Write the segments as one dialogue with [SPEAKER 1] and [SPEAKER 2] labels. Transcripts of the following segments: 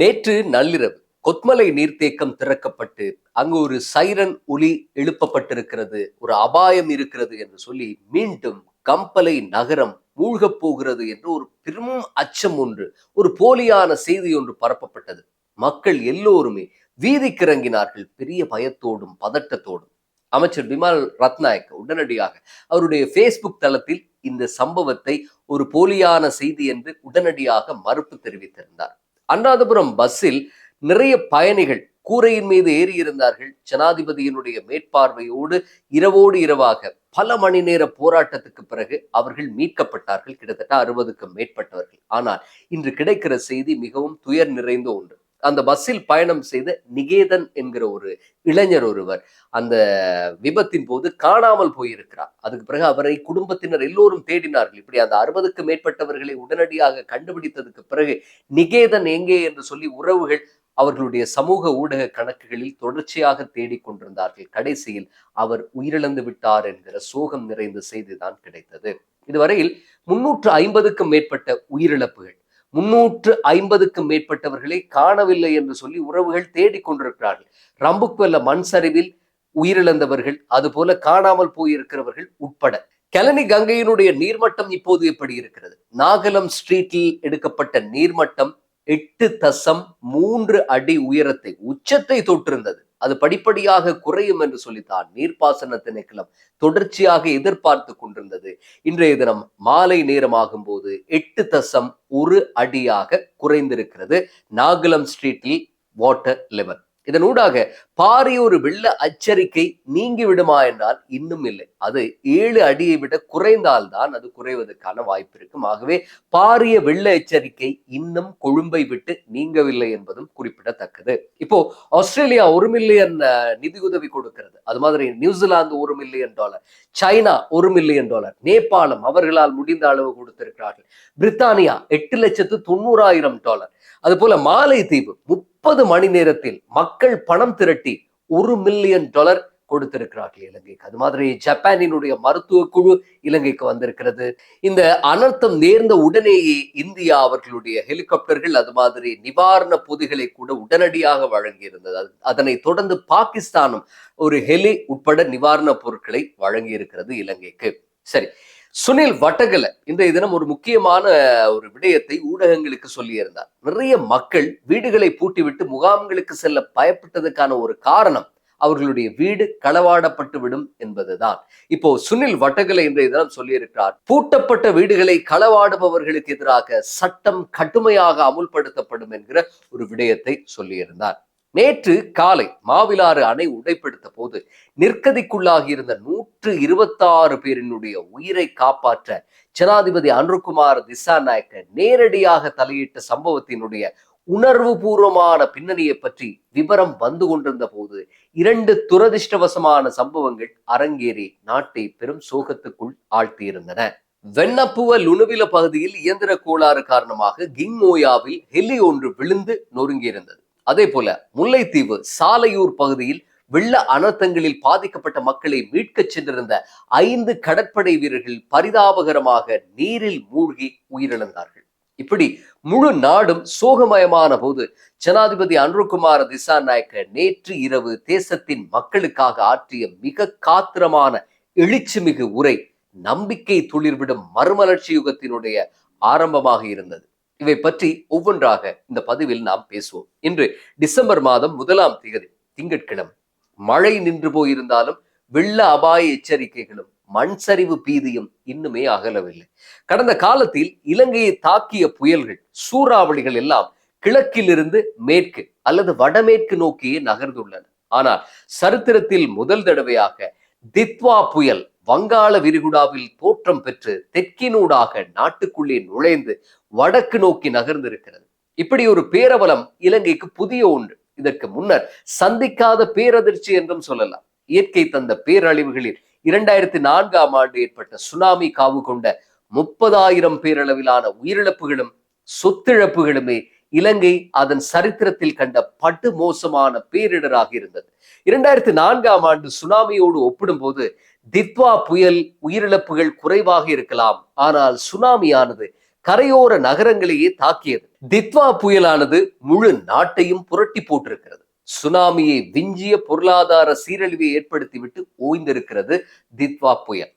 [SPEAKER 1] நேற்று நள்ளிரவு கொத்மலை நீர்த்தேக்கம் திறக்கப்பட்டு அங்கு ஒரு சைரன் ஒலி எழுப்பப்பட்டிருக்கிறது ஒரு அபாயம் இருக்கிறது என்று சொல்லி மீண்டும் கம்பலை நகரம் மூழ்கப் போகிறது என்று ஒரு பெரும் அச்சம் ஒன்று ஒரு போலியான செய்தி ஒன்று பரப்பப்பட்டது. மக்கள் எல்லோருமே வீதிக்கிறங்கினார்கள் பெரிய பயத்தோடும் பதட்டத்தோடும். அமைச்சர் பிமல் ரத்நாயக் உடனடியாக அவருடைய ஃபேஸ்புக் தளத்தில் இந்த சம்பவத்தை ஒரு போலியான செய்தி என்று உடனடியாக மறுப்பு தெரிவித்திருந்தார். அனுராதபுரம் பஸ்ஸில் நிறைய பயணிகள் கூரையின் மீது ஏறி இருந்தார்கள். ஜனாதிபதியினுடைய மேற்பார்வையோடு இரவோடு இரவாக பல மணி நேர போராட்டத்துக்கு பிறகு அவர்கள் மீட்கப்பட்டார்கள். கிட்டத்தட்ட அறுபதுக்கும் மேற்பட்டவர்கள். ஆனால் இன்று கிடைக்கிற செய்தி மிகவும் துயர் நிறைந்த ஒன்று. அந்த பஸ்ஸில் பயணம் செய்த நிகேதன் என்கிற ஒரு இளைஞர் ஒருவர் அந்த விபத்தின் போது காணாமல் போயிருக்கிறார். அதுக்கு பிறகு அவரை குடும்பத்தினர் எல்லோரும் தேடினார்கள். இப்படி அந்த அறுபதுக்கு மேற்பட்டவர்களை உடனடியாக கண்டுபிடித்ததுக்கு பிறகு நிகேதன் எங்கே என்று சொல்லி உறவுகள் அவர்களுடைய சமூக ஊடக கணக்குகளில் தொடர்ச்சியாக தேடிக்கொண்டிருந்தார்கள் கடைசியில் அவர் உயிரிழந்து விட்டார் என்கிற சோகம் நிறைந்த செய்திதான் கிடைத்தது. இதுவரையில் முன்னூற்று ஐம்பதுக்கும் மேற்பட்ட உயிரிழப்புகள் முன்னூற்று ஐம்பதுக்கும் மேற்பட்டவர்களை காணவில்லை என்று சொல்லி உறவுகள் தேடிக்கொண்டிருக்கிறார்கள் ரம்புக்வெல்ல மண் சரிவில் உயிரிழந்தவர்கள் அதுபோல காணாமல் போயிருக்கிறவர்கள் உட்பட. கலனி கங்கையினுடைய நீர்மட்டம் இப்போது எப்படி இருக்கிறது? நாகலம் ஸ்ட்ரீட்டில் எடுக்கப்பட்ட நீர்மட்டம் எட்டு தசம் மூன்று அடி உயரத்தை உச்சத்தை தொற்றிருந்தது அது படிப்படியாக குறையும் என்று சொல்லித்தான் நீர்ப்பாசன திணைக்களம் தொடர்ச்சியாக எதிர்பார்த்து கொண்டிருந்தது. இன்றைய தினம் மாலை நேரமாகும் போது எட்டு தசம் ஒரு அடியாக குறைந்திருக்கிறது. நாகலம் ஸ்ட்ரீட்டில் வாட்டர் லெவல் இதனூடாக பாரிய ஒரு வெள்ள அச்சரிக்கை நீங்கி விடுமா என்றால் இன்னும் இல்லை. அது ஏழு அடியை விட குறைந்தால்தான் அது குறைவதற்கான வாய்ப்பு இருக்கும். ஆகவே பாரிய வெள்ள எச்சரிக்கை இன்னும் கொழும்பை விட்டு நீங்கவில்லை என்பதும் குறிப்பிடத்தக்கது. இப்போ ஆஸ்திரேலியா ஒரு மில்லியன் நிதியுதவி கொடுக்கிறது. அது மாதிரி நியூசிலாந்து ஒரு மில்லியன் டாலர் சைனா ஒரு மில்லியன் டாலர் நேபாளம் அவர்களால் முடிந்த அளவு கொடுத்திருக்கிறார்கள். பிரித்தானியா எட்டு லட்சத்து தொண்ணூறாயிரம் டாலர் அது போல மாலை தீவு முப்பது மணி நேரத்தில் மக்கள் பணம் திரட்டி ஒரு மில்லியன் டாலர் கொடுத்திருக்கிறார்கள் இலங்கைக்கு. அது மாதிரி ஜப்பானினுடைய மருத்துவ குழு இலங்கைக்கு வந்திருக்கிறது. இந்த அனர்த்தம் நேர்ந்த உடனேயே இந்தியா அவர்களுடைய ஹெலிகாப்டர்கள் அது மாதிரி நிவாரண பொதிகளை கூட உடனடியாக வழங்கி இருந்தது அதனை தொடர்ந்து பாகிஸ்தானும் ஒரு ஹெலி உட்பட நிவாரண பொருட்களை வழங்கி இருக்கிறது இலங்கைக்கு. சரி சுனில் வட்டகல இன்றைய தினம் ஒரு முக்கியமான ஒரு விடயத்தை ஊடகங்களுக்கு சொல்லியிருந்தார். நிறைய மக்கள் வீடுகளை பூட்டிவிட்டு முகாம்களுக்கு செல்ல பயப்பட்டதுக்கான ஒரு காரணம் அவர்களுடைய வீடு களவாடப்பட்டு விடும் என்பதுதான். இப்போ சுனில் வட்டகலை இன்றைய தினம் சொல்லியிருக்கிறார் பூட்டப்பட்ட வீடுகளை களவாடுபவர்களுக்கு எதிராக சட்டம் கடுமையாக அமுல்படுத்தப்படும் என்கிற ஒரு விடயத்தை சொல்லியிருந்தார். நேற்று காலை மாவிலாறு அணை உடைப்படுத்த போது நிற்கதிக்குள்ளாகி இருந்த நூற்று இருபத்தாறு பேரினுடைய உயிரை காப்பாற்ற ஜனாதிபதி அன்ருகுமார் திசா நாயக்க நேரடியாக தலையிட்ட சம்பவத்தினுடைய உணர்வு பூர்வமான பின்னணியை பற்றி விவரம் வந்து கொண்டிருந்த போது இரண்டு துரதிருஷ்டவசமான சம்பவங்கள் அரங்கேறி நாட்டை பெரும் சோகத்துக்குள் ஆழ்த்தியிருந்தன. வெண்ணப்புவ லுணுவில பகுதியில் இயந்திர கோளாறு காரணமாக கிங்மோயாவில் ஹெலி ஒன்று விழுந்து நொறுங்கியிருந்தது. அதே போல முல்லைத்தீவு சாலையூர் பகுதியில் வெள்ள அனர்த்தங்களில் பாதிக்கப்பட்ட மக்களை மீட்கச் சென்றிருந்த ஐந்து கடற்படை வீரர்கள் பரிதாபகரமாக நீரில் மூழ்கி உயிரிழந்தார்கள். இப்படி முழு நாடும் சோகமயமான போது ஜனாதிபதி அன்ருகுமார திசாநாயக்க நேற்று இரவு தேசத்தின் மக்களுக்காக ஆற்றிய மிக காத்திரமான எழுச்சிமிகு உரை நம்பிக்கை துளிர்விடும் மறுமலர்ச்சி யுகத்தினுடைய ஆரம்பமாக இருந்தது. இவை பற்றி ஒவ்வொன்றாக இந்த பதிவில் நாம் பேசுவோம். இன்று டிசம்பர் மாதம் முதலாம் தேதி திங்கட்கிழமை. மழை நின்று போயிருந்தாலும் வெள்ள அபாய எச்சரிக்கைகளும் மண் சரிவு பீதியும் இன்னுமே அகலவில்லை. கடந்த காலத்தில் இலங்கையை தாக்கிய புயல்கள் சூறாவளிகள் எல்லாம் கிழக்கிலிருந்து மேற்கு அல்லது வடமேற்கு நோக்கியே நகர்ந்துள்ளன. ஆனால் சரித்திரத்தில் முதல் தடவையாக தித்வா புயல் வங்காள விரிகுடாவில் தோற்றம் பெற்று தெற்கினூடாக நாட்டுக்குள்ளே நுழைந்து வடக்கு நோக்கி நகர்ந்திருக்கிறது. இப்படி ஒரு பேரவலம் இலங்கைக்கு புதிய ஒன்று. இதற்கு முன்னர் சந்திக்காத பேரதிர்ச்சி என்றும் சொல்லலாம். இயற்கை தந்த பேரழிவுகளில் இரண்டாயிரத்தி நான்காம் ஆண்டு ஏற்பட்ட சுனாமி காவு கொண்ட முப்பதாயிரம் பேரளவிலான உயிரிழப்புகளும் சொத்திழப்புகளுமே இலங்கை அதன் சரித்திரத்தில் கண்ட படு மோசமான பேரிடராக இருந்தது. இரண்டாயிரத்தி நான்காம் ஆண்டு சுனாமியோடு ஒப்பிடும்போது தித்வா புயல் உயிரிழப்புகள் குறைவாக இருக்கலாம். ஆனால் சுனாமியானது கரையோர நகரங்களையே தாக்கியது. தித்வா புயலானது முழு நாட்டையும் புரட்டி போட்டிருக்கிறது. சுனாமியை விஞ்சிய பொருளாதார சீரழிவை ஏற்படுத்திவிட்டு ஓய்ந்திருக்கிறது தித்வா புயல்.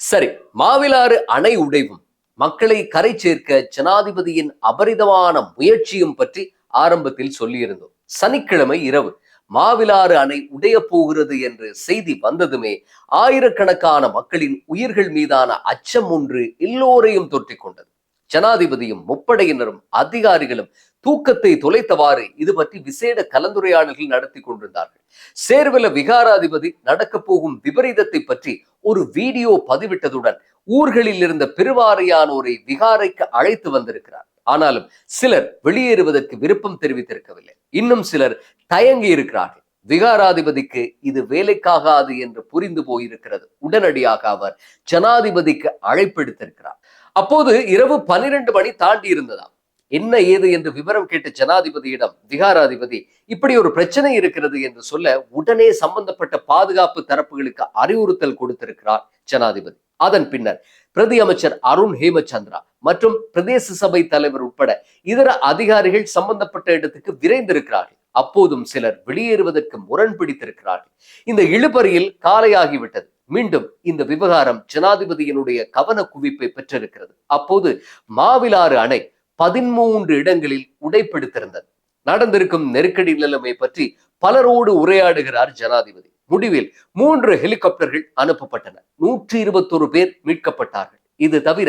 [SPEAKER 1] சரி மாவிலாறு அணை உடைவும். மக்களை கரை சேர்க்க ஜனாதிபதியின் அபரிதமான முயற்சியும் பற்றி ஆரம்பத்தில் சொல்லியிருந்தோம். சனிக்கிழமை இரவு மாவிலாறு அணை உடைய போகிறது என்று செய்தி வந்ததுமே ஆயிரக்கணக்கான மக்களின் உயிர்கள் மீதான அச்சம் ஒன்று எல்லோரையும் தொற்றிக் கொண்டது ஜனாதிபதியும் முப்படையினரும் அதிகாரிகளும் தூக்கத்தை தொலைத்தவாறு இது பற்றி விசேட கலந்துரையாடல்கள் நடத்தி கொண்டிருந்தார்கள். சேர்வல விகாராதிபதி நடக்கப் போகும் விபரீதத்தை பற்றி ஒரு வீடியோ பதிவிட்டதுடன் ஊர்களில் இருந்த பெருவாரியானோரை விகாரைக்கு அழைத்து வந்திருக்கிறார். ஆனாலும் சிலர் வெளியேறுவதற்கு விருப்பம் தெரிவித்திருக்கவில்லை. இன்னும் சிலர் தயங்கி இருக்கிறார்கள். விகாராதிபதிக்கு இது வேலைக்காகாது என்று புரிந்து போயிருக்கிறது. உடனடியாக அவர் ஜனாதிபதிக்கு அழைப்பெடுத்திருக்கிறார் அப்போது இரவு பனிரெண்டு மணி தாண்டி இருந்ததாம். என்ன ஏது என்று விவரம் கேட்ட ஜனாதிபதியிடம் விகாராதிபதி இப்படி ஒரு பிரச்சனை இருக்கிறது என்று சொல்ல உடனே சம்பந்தப்பட்ட பாதுகாப்பு தரப்புகளுக்கு அறிவுறுத்தல் கொடுத்திருக்கிறார் ஜனாதிபதி. அதன் பின்னர் பிரதி அமைச்சர் அருண் ஹேமச்சந்திரா மற்றும் பிரதேச சபை தலைவர் உட்பட இதர அதிகாரிகள் சம்பந்தப்பட்ட இடத்துக்கு விரைந்திருக்கிறார்கள். அப்போதும் சிலர் வெளியேறுவதற்கு முரண் பிடித்திருக்கிறார்கள் இந்த இழுபறியில் காலையாகிவிட்டது. மீண்டும் இந்த விவகாரம் ஜனாதிபதியினுடைய கவன குவிப்பை பெற்றிருக்கிறது. அப்போது மாவிலாறு அணை பதிமூன்று இடங்களில் உடைப்பெடுத்திருந்தது. நடந்திருக்கும் நெருக்கடி நிலைமை பற்றி பலரோடு உரையாடுகிறார் ஜனாதிபதி. முடிவில் மூன்று ஹெலிகாப்டர்கள் அனுப்பப்பட்டன. நூற்றி இருபத்தொரு பேர் மீட்கப்பட்டார்கள். இது தவிர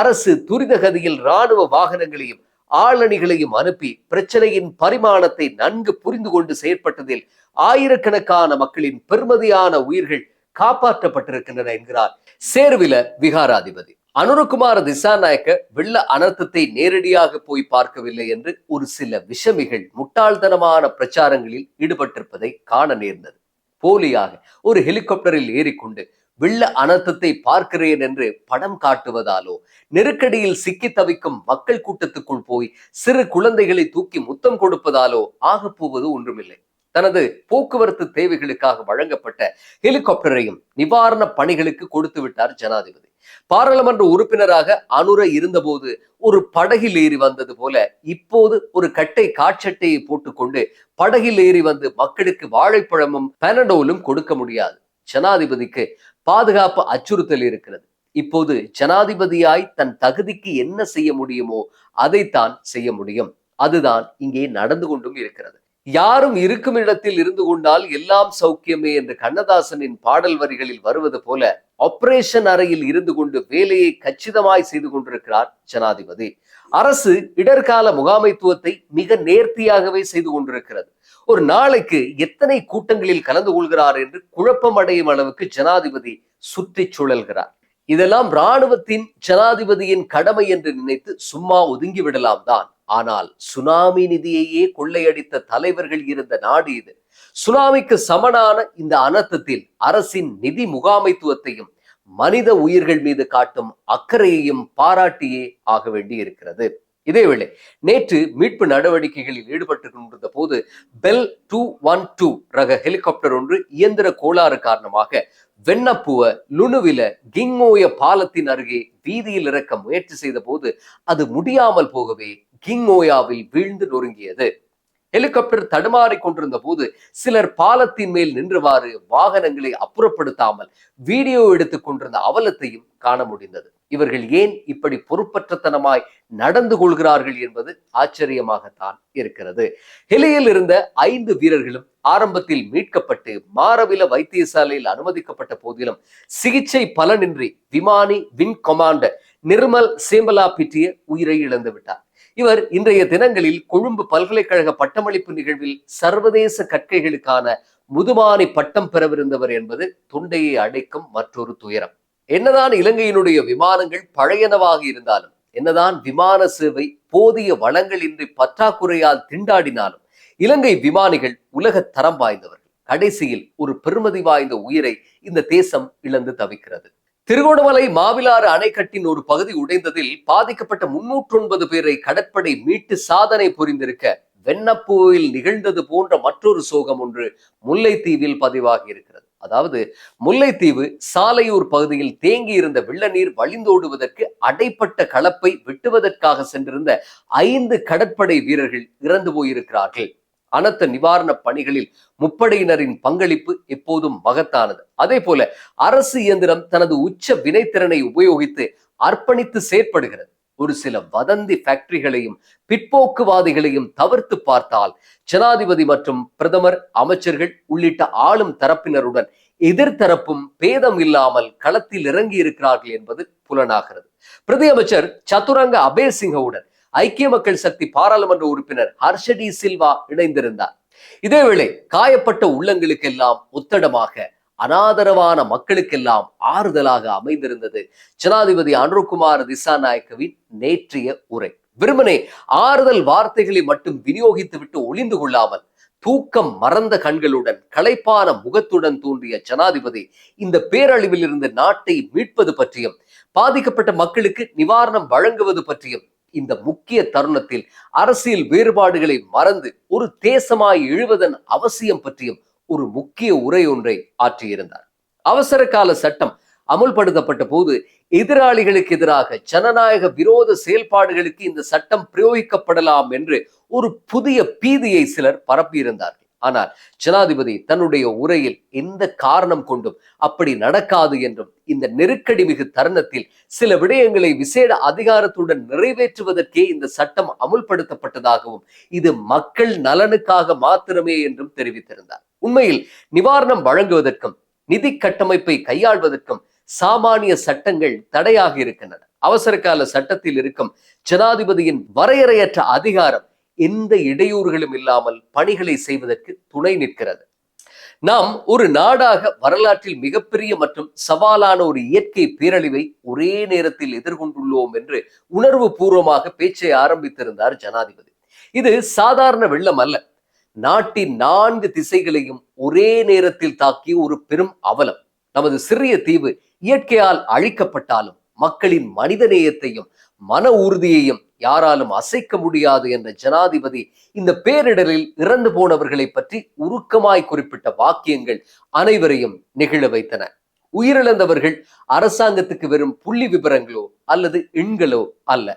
[SPEAKER 1] அரசு துரித கதியில் ராணுவ வாகனங்களையும் ஆளணிகளையும் அனுப்பி பிரச்சனையின் பரிமாணத்தை நன்கு புரிந்து கொண்டு செயற்பட்டதில் ஆயிரக்கணக்கான மக்களின் பெருமதியான உயிர்கள் காப்பாற்றப்பட்டிருக்கின்றன என்கிறார் சேர்வில விகாராதிபதி. அனுரகுமார திசாநாயக்க வெள்ள அனர்த்தத்தை நேரடியாக போய் பார்க்கவில்லை என்று ஒரு சில விஷமிகள் முட்டாள்தனமான பிரச்சாரங்களில் ஈடுபட்டிருப்பதை காண நேர்ந்தது. போலியாக ஒரு ஹெலிகாப்டரில் ஏறிக்கொண்டு வெள்ள அனர்த்தத்தை பார்க்கிறேன் என்று படம் காட்டுவதாலோ நெருக்கடியில் சிக்கி தவிக்கும் மக்கள் கூட்டத்துக்குள் போய் சிறு குழந்தைகளை தூக்கி முத்தம் கொடுப்பதாலோ ஆகப்போவது ஒன்றுமில்லை. தனது போக்குவரத்து தேவைகளுக்காக வழங்கப்பட்ட ஹெலிகாப்டரையும் நிவாரண பணிகளுக்கு கொடுத்து விட்டார் ஜனாதிபதி. பாராளுமன்ற உறுப்பினராக அனுர இருந்தபோது ஒரு படகில் ஏறி வந்தது போல இப்போது ஒரு கட்டை காட்சட்டையை போட்டுக்கொண்டு படகில் ஏறி வந்து மக்களுக்கு வாழைப்பழமும் பெனடோலும் கொடுக்க முடியாது. ஜனாதிபதிக்கு பாதுகாப்பு அச்சுறுத்தல் இருக்கிறது. இப்போது ஜனாதிபதியாய் தன் தகுதிக்கு என்ன செய்ய முடியுமோ அதைத்தான் செய்ய முடியும். அதுதான் இங்கே நடந்து கொண்டும் இருக்கிறது. யாரும் இருக்கும் இடத்தில் இருந்து கொண்டால் எல்லாம் சௌக்கியமே என்று கண்ணதாசனின் பாடல் வரிகளில் வருவது போல ஆபரேஷன் அறையில் இருந்து கொண்டு வேலையை கச்சிதமாய் செய்து கொண்டிருக்கிறார் ஜனாதிபதி. அரசு இடர்கால முகாமைத்துவத்தை மிக நேர்த்தியாகவே செய்து கொண்டிருக்கிறது. ஒரு நாளைக்கு எத்தனை கூட்டங்களில் கலந்து கொள்கிறார் என்று குழப்பம் அடையும் அளவுக்கு ஜனாதிபதி சுற்றி சுழல்கிறார். இதெல்லாம் இராணுவத்தின் ஜனாதிபதியின் கடமை என்று நினைத்து சும்மா ஒதுங்கி விடலாம் தான். ஆனால் சுனாமி நிதியையே கொள்ளையடித்த தலைவர்கள் இருந்த நாடு இது. சுனாமிக்கு சமனான இந்த அனர்த்தத்தில் அரசின் நிதி முகாமைத்துவத்தையும் மனித உயிர்கள் மீது காட்டும் அக்கறையையும் பாராட்டியே ஆக வேண்டியிருக்கிறது. இதேவேளை நேற்று மீட்பு நடவடிக்கைகளில் ஈடுபட்டு கொண்டிருந்த போது பெல் டூ ஒன் டூ ரக ஹெலிகாப்டர் ஒன்று இயந்திர கோளாறு காரணமாக வெண்ணப்புவ லுணுவில கிங்கோய பாலத்தின் அருகே வீதியில் இறக்க முயற்சி செய்த போது அது முடியாமல் போகவே கிங்கோயாவில் வீழ்ந்து நொறுங்கியது. ஹெலிகாப்டர் தடுமாறி கொண்டிருந்த போது சிலர் பாலத்தின் மேல் நின்றவாறு வாகனங்களை அப்புறப்படுத்தாமல் வீடியோ எடுத்துக் கொண்டிருந்த அவலத்தையும் காண முடிந்தது. இவர்கள் ஏன் இப்படி பொறுப்பற்றத்தனமாய் நடந்து கொள்கிறார்கள் என்பது ஆச்சரியமாகத்தான் இருக்கிறது. ஹெலியில் இருந்த ஐந்து வீரர்களும் ஆரம்பத்தில் மீட்கப்பட்டு மாரவில வைத்தியசாலையில் அனுமதிக்கப்பட்ட போதிலும் சிகிச்சை பலனின்றி விமானி வின் கொமாண்டர் நிர்மல் சேமலா பிட்டிய உயிரை இழந்து விட்டார். இவர் இன்றைய தினங்களில் கொழும்பு பல்கலைக்கழக பட்டமளிப்பு நிகழ்வில் சர்வதேச கற்கைகளுக்கான முதுமானி பட்டம் பெறவிருந்தவர் என்பது தொண்டையை அடைக்கும் மற்றொரு துயரம். என்னதான் இலங்கையினுடைய விமானங்கள் பழையனவாக இருந்தாலும் என்னதான் விமான சேவை போதிய வளங்களின்றி பற்றாக்குறையால் திண்டாடினாலும் இலங்கை விமானிகள் உலக தரம் வாய்ந்தவர்கள். கடைசியில் ஒரு பெருமதி வாய்ந்த உயிரை இந்த தேசம் இழந்து தவிக்கிறது. திருகோணமலை மாவிலாறு அணைக்கட்டின் ஒரு பகுதி உடைந்ததில் பாதிக்கப்பட்ட முன்னூற்று ஒன்பது பேரை கடற்படை மீட்டு சாதனை புரிந்திருக்க வெண்ணப்பூவில் நிகழ்ந்தது போன்ற மற்றொரு சோகம் ஒன்று முல்லைத்தீவில் பதிவாகி இருக்கிறது அதாவது முல்லைத்தீவு சாலையூர் பகுதியில் தேங்கி இருந்த வெள்ள நீர் வழிந்தோடுவதற்கு அடைப்பட்ட களப்பை வெட்டுவதற்காக சென்றிருந்த ஐந்து கடற்படை வீரர்கள் இறந்து போயிருக்கிறார்கள். அனர்த்த நிவாரண பணிகளில் முப்படையினரின் பங்களிப்பு எப்போதும் மகத்தானது. அதே போல அரசு இயந்திரம் தனது உச்ச வினைத்திறனை உபயோகித்து அர்ப்பணித்து செயற்படுகிறது. ஒரு சில வதந்தி ஃபேக்டரிகளையும் பிற்போக்குவாதிகளையும் தவிர்த்து பார்த்தால் ஜனாதிபதி மற்றும் பிரதமர் அமைச்சர்கள் உள்ளிட்ட ஆளும் தரப்பினருடன் எதிர்த்தரப்பும் பேதம் இல்லாமல் களத்தில் இறங்கி இருக்கிறார்கள் என்பது புலனாகிறது. பிரதி அமைச்சர் சதுரங்க அபேசிங்கவுடன் ஐக்கிய மக்கள் சக்தி பாராளுமன்ற உறுப்பினர் ஹர்ஷடி சில்வா இணைந்திருந்தார். இதேவேளை காயப்பட்ட உள்ளங்களுக்கெல்லாம் உத்தடமாக அனாதரவான மக்களுக்கெல்லாம் ஆறுதலாக அமைந்திருந்தது. ஜனாதிபதி அனுருகுமார் திசாநாயக்கவின் நேற்றைய உரை. வெறுமனே ஆறுதல் வார்த்தைகளை மட்டும் விநியோகித்துவிட்டு ஒளிந்து கொள்ளாமல் தூக்கம் மறந்த கண்களுடன் களைப்பான முகத்துடன் தோன்றிய ஜனாதிபதி இந்த பேரழிவில் இருந்து நாட்டை மீட்பது பற்றியும் பாதிக்கப்பட்ட மக்களுக்கு நிவாரணம் வழங்குவது பற்றியும் இந்த முக்கிய தருணத்தில் அரசியல் வேறுபாடுகளை மறந்து ஒரு தேசமாய் எழுவதன் அவசியம் பற்றியும் ஒரு முக்கிய உரை ஒன்றை ஆற்றியிருந்தார். அவசர கால சட்டம் அமுல்படுத்தப்பட்ட போது எதிராளிகளுக்கு எதிராக ஜனநாயக விரோத செயல்பாடுகளுக்கு இந்த சட்டம் பிரயோகிக்கப்படலாம் என்று ஒரு புதிய பீதியை சிலர் பரப்பியிருந்தார்கள். ஆனால் ஜனாதிபதி தன்னுடைய உரையில் எந்த காரணம் கொண்டும் அப்படி நடக்காது என்றும் இந்த நெருக்கடி மிகு தருணத்தில் சில விடயங்களை விசேட அதிகாரத்துடன் நிறைவேற்றுவதற்கே இந்த சட்டம் அமுல்படுத்தப்பட்டதாகவும் இது மக்கள் நலனுக்காக மாத்திரமே என்றும் தெரிவித்திருந்தார். உண்மையில் நிவாரணம் வழங்குவதற்கும் நிதி கட்டமைப்பை கையாள்வதற்கும் சாமானிய சட்டங்கள் தடையாக இருக்கின்றன. அவசர கால சட்டத்தில் இருக்கும் ஜனாதிபதியின் வரையறையற்ற அதிகாரம் எந்த இடையூறுகளும் இல்லாமல் பணிகளை செய்வதற்கு துணை நிற்கிறது. நாம் ஒரு நாடாக வரலாற்றில் மிகப்பெரிய மற்றும் சவாலான ஒரு இயற்கை பேரழிவை ஒரே நேரத்தில் எதிர்கொண்டுள்ளோம் என்று உணர்வு பூர்வமாக பேச்சை ஆரம்பித்திருந்தார் ஜனாதிபதி. இது சாதாரண வெள்ளம் அல்ல. நாட்டின் நான்கு திசைகளையும் ஒரே நேரத்தில் தாக்கிய ஒரு பெரும் அவலம். நமது சிறிய தீவு இயற்கையால் அழிக்கப்பட்டாலும் மக்களின் மனிதநேயத்தையும் மன உறுதியையும் யாராலும் அசைக்க முடியாது என்ற ஜனாதிபதி இந்த பேரிடரில் இறந்து போனவர்களை பற்றி உருக்கமாய் குறிப்பிட்ட வாக்கியங்கள் அனைவரையும் நெகிழ வைத்தன. உயிரிழந்தவர்கள் அரசாங்கத்துக்கு வெறும் புள்ளி விவரங்களோ அல்லது எண்களோ அல்ல.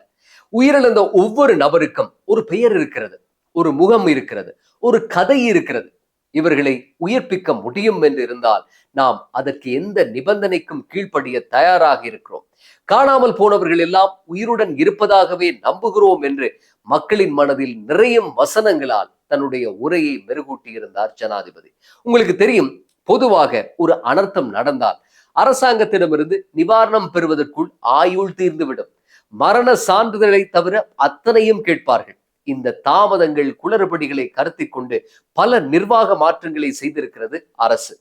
[SPEAKER 1] உயிரிழந்த ஒவ்வொரு நபருக்கும் ஒரு பெயர் இருக்கிறது ஒரு முகம் இருக்கிறது ஒரு கதை இருக்கிறது. இவர்களை உயிர்ப்பிக்க முடியும் என்று இருந்தால் நாம் அதற்கு எந்த நிபந்தனைக்கும் கீழ்ப்படிய தயாராக இருக்கிறோம். காணாமல் போனவர்கள் எல்லாம் உயிருடன் இருப்பதாகவே நம்புகிறோம் என்று மக்களின் மனதில் நிறையும் வசனங்களால் தன்னுடைய உரையை மெருகூட்டியிருந்தார் ஜனாதிபதி. உங்களுக்கு தெரியும் பொதுவாக ஒரு அனர்த்தம் நடந்தால் அரசாங்கத்திடமிருந்து நிவாரணம் பெறுவதற்குள் ஆயுள் தீர்ந்துவிடும். மரண சான்றிதழை தவிர அத்தனையும் கேட்பார்கள். இந்த தாமதங்கள் குளறுபடிகளை கருத்தி கொண்டு பல நிர்வாக மாற்றங்களை செய்திருக்கிறது அரசு.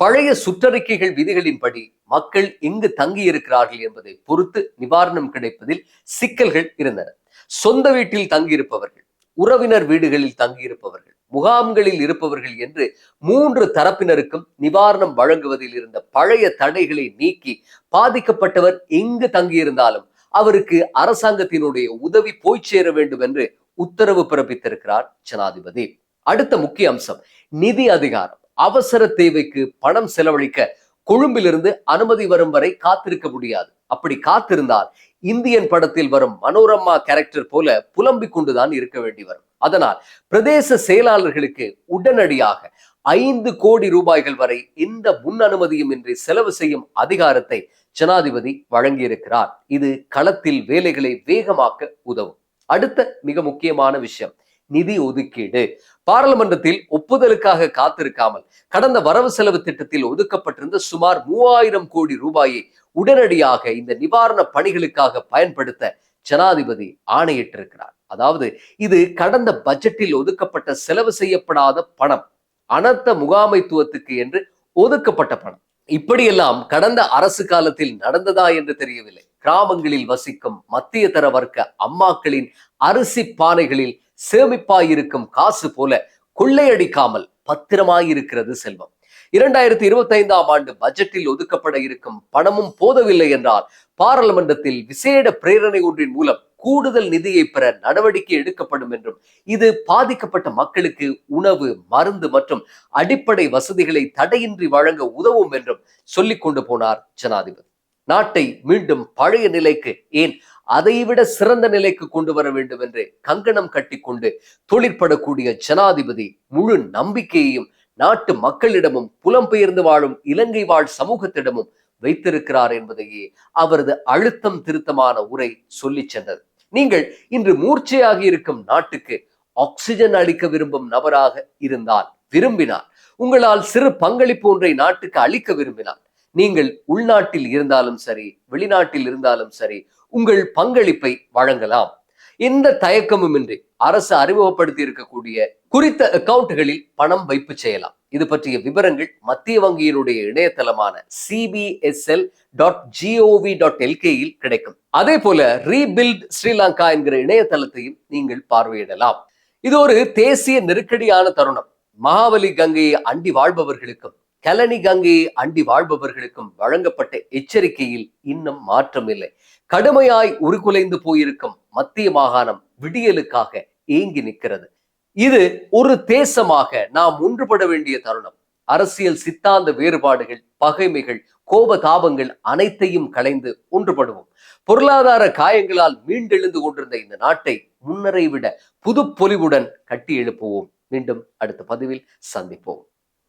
[SPEAKER 1] பழைய சுற்றறிக்கைகள் விதிகளின்படி மக்கள் எங்கு தங்கியிருக்கிறார்கள் என்பதை பொறுத்து நிவாரணம் கிடைப்பதில் சிக்கல்கள் இருந்தன. சொந்த வீட்டில் தங்கியிருப்பவர்கள் உறவினர் வீடுகளில் தங்கியிருப்பவர்கள் முகாம்களில் இருப்பவர்கள் என்று மூன்று தரப்பினருக்கும் நிவாரணம் வழங்குவதில் இருந்த பழைய தடைகளை நீக்கி பாதிக்கப்பட்டவர் எங்கு தங்கியிருந்தாலும் அவருக்கு அரசாங்கத்தினுடைய உதவி போய் சேர வேண்டும் என்று உத்தரவு பிறப்பித்திருக்கிறார் ஜனாதிபதி. அடுத்த முக்கிய அம்சம் நிதி அதிகாரம். அவசர தேவைக்கு பணம் செலவழிக்க கொழும்பிலிருந்து அனுமதி வரும் வரை காத்திருக்க முடியாது. அப்படி காத்திருந்தால் இந்தியன் படத்தில் வரும் மனோரமா கேரக்டர் போல புலம்பிக் கொண்டுதான் இருக்க வேண்டி வரும். அதனால் பிரதேச செயலாளர்களுக்கு உடனடியாக ஐந்து கோடி ரூபாய்கள் வரை எந்த முன் அனுமதியும் இன்றி செலவு செய்யும் அதிகாரத்தை ஜனாதிபதி வழங்கியிருக்கிறார். இது களத்தில் வேலைகளை வேகமாக்க உதவும். அடுத்த மிக முக்கியமான விஷயம். நிதி ஒதுக்கீடு. பாராளுமன்றத்தில் ஒப்புதலுக்காக காத்திருக்காமல் கடந்த வரவு செலவு திட்டத்தில் ஒதுக்கப்பட்டிருந்த சுமார் மூவாயிரம் கோடி ரூபாயை உடனடியாக இந்த நிவாரண பணிகளுக்காக பயன்படுத்த ஜனாதிபதி ஆணையிட்டிருக்கிறார். அதாவது இது கடந்த பட்ஜெட்டில் ஒதுக்கப்பட்ட செலவு செய்யப்படாத பணம் அனர்த்த முகாமைத்துவத்துக்கு என்று ஒதுக்கப்பட்ட பணம். இப்படியெல்லாம் கடந்த அரசு காலத்தில் நடந்ததா என்று தெரியவில்லை. கிராமங்களில் வசிக்கும் மத்திய தர வர்க்க அம்மாக்களின் அரிசி பானைகளில் சேமிப்பாயிருக்கும் காசு போல கொள்ளையடிக்காமல் பத்திரமாயிருக்கிறது செல்வம். இரண்டாயிரத்தி இருபத்தி ஐந்தாம் ஆண்டு பட்ஜெட்டில் ஒதுக்கப்பட இருக்கும் பணமும் போதவில்லை என்றால் பாராளுமன்றத்தில் விசேட பிரேரணை ஒன்றின் மூலம் கூடுதல் நிதியை பெற நடவடிக்கை எடுக்கப்படும் என்றும் இது பாதிக்கப்பட்ட மக்களுக்கு உணவு மருந்து மற்றும் அடிப்படை வசதிகளை தடையின்றி வழங்க உதவும் என்றும் சொல்லிக் கொண்டு போனார் ஜனாதிபதி. நாட்டை மீண்டும் பழைய நிலைக்கு ஏன் அதைவிட சிறந்த நிலைக்கு கொண்டு வர வேண்டும் என்று கங்கணம் கட்டிக்கொண்டு தொழிற்படக்கூடிய ஜனாதிபதி முழு நம்பிக்கையையும் நாட்டு மக்களிடமும் புலம்பெயர்ந்து வாழும் இலங்கை வாழ் சமூகத்திடமும் வைத்திருக்கிறார் என்பதையே அவரது அழுத்தம் திருத்தமான உரை சொல்லி சென்றது. நீங்கள் இன்று மூர்ச்சையாகி இருக்கும் நாட்டுக்கு ஆக்சிஜன் அளிக்க விரும்பும் நபராக இருந்தால் விரும்பினார் உங்களால் சிறு பங்களிப்பு ஒன்றை நாட்டுக்கு அளிக்க விரும்பினார் நீங்கள் உள்நாட்டில் இருந்தாலும் சரி வெளிநாட்டில் இருந்தாலும் சரி உங்கள் பங்களிப்பை வழங்கலாம். எந்த தயக்கமும் இன்றி அரசு அறிமுகப்படுத்தி இருக்கக்கூடிய குறித்த அக்கவுண்ட்களில் பணம் வைப்பு செய்யலாம். இது பற்றிய விவரங்கள் மத்திய வங்கியினுடைய இணையதளமான சிபிஎஸ்எல் டாட் ஜிஓவி டாட் எல்கேயில் கிடைக்கும். அதே போல ரீபில்ட் ஸ்ரீலங்கா என்கிற இணையதளத்தையும் நீங்கள் பார்வையிடலாம். இது ஒரு தேசிய நெருக்கடியான தருணம். மகாவலி கங்கையை அண்டி வாழ்பவர்களுக்கும் கலனி கங்கையை அண்டி வாழ்பவர்களுக்கும் வழங்கப்பட்ட எச்சரிக்கையில் இன்னும் மாற்றம் இல்லை கடுமையாய் உருகுலைந்து போயிருக்கும் மத்திய மாகாணம் விடியலுக்காக ஏங்கி நிற்கிறது. இது ஒரு தேசமாக நாம் ஒன்றுபட வேண்டிய தருணம். அரசியல் சித்தாந்த வேறுபாடுகள் பகைமைகள் கோபதாபங்கள் அனைத்தையும் களைந்து ஒன்றுபடுவோம். பொருளாதார காயங்களால் மீண்டெழுந்து கொண்டிருந்த இந்த நாட்டை முன்னரை விட புது பொலிவுடன் கட்டி எழுப்புவோம். மீண்டும் அடுத்த பதிவில் சந்திப்போம்.